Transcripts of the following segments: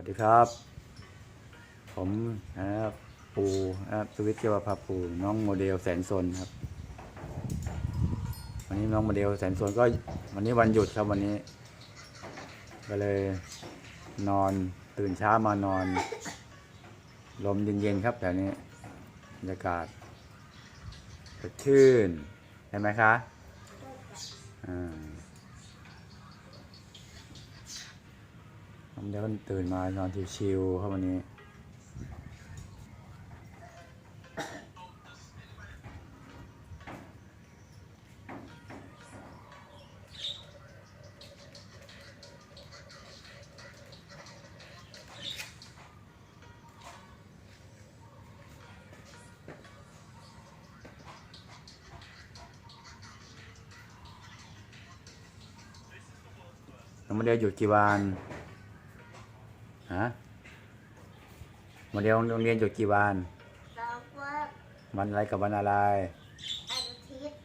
วัสดีครับ ผมนะครับปูนะครับสวิตเจวภาปูน้องโมเดลแสนสนครับ วันนี้น้องโมเดลแสนสนก็ วันนี้วันหยุดครับวันนี้ ก็เลยนอนตื่นเช้ามานอน ลมเย็นๆครับแถวนี้บรรยากาศสดชื่นเห็นไหมคะอ่า น้องโมเดลก็ตื่นมานอนชิวๆครับวันนี้น้องโมเดลหยุดกี่วัน ฮะโมเดลโรงเรียนหยุดกี่วันเราว่าวันอะไรกับวันอะไร อาทิตย์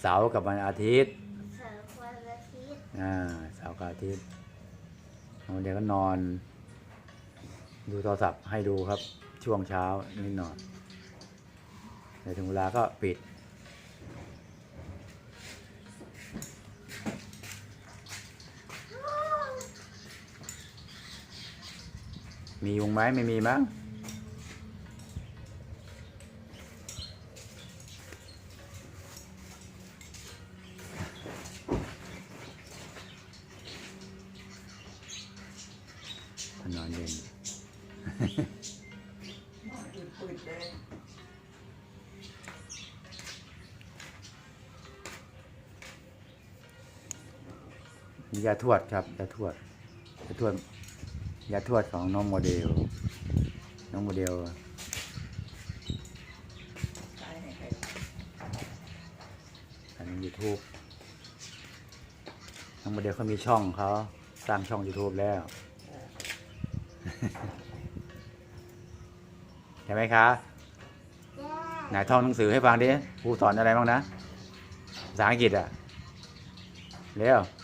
เสาร์กับวันอาทิตย์เสาร์วันอาทิตย์อ่าเสาร์กับอาทิตย์น้องโมเดลก็นอน ดูโทรศัพท์ให้ดูครับ ช่วงเช้านิดหน่อยแต่ถึงเวลาก็ปิด มียุงไหมไม่มีมั้งนอนเย็นมียาทวดครับยาทวดยาทวด ยาทวดของน้องโมเดล น้องโมเดลอันนี้ยูทูบน้องโมเดลเขามีช่องเขาสร้างช่อง YouTube แล้ว ใช่ไหมคะไหนท่องหนังสือให้ฟังดิครูสอนอะไรบ้างนะภาษาอังกฤษอะ เร็วจับจับ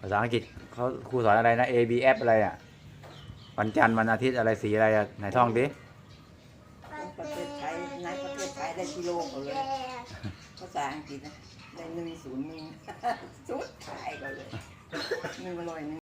ภาษาอังกฤษเขาครูสอนอะไรนะ A B F อะไรอะ วันจันทร์วันอาทิตย์อะไรสีอะไรอะไหนท่องดิประเทศไทยในประเทศไทยได้ที่โลกเลย ภาษาอังกฤษนะได้หนึ่งศูนย์หนึ่งสุดท้ายก็เลยหนึ่งร้อยหนึ่ง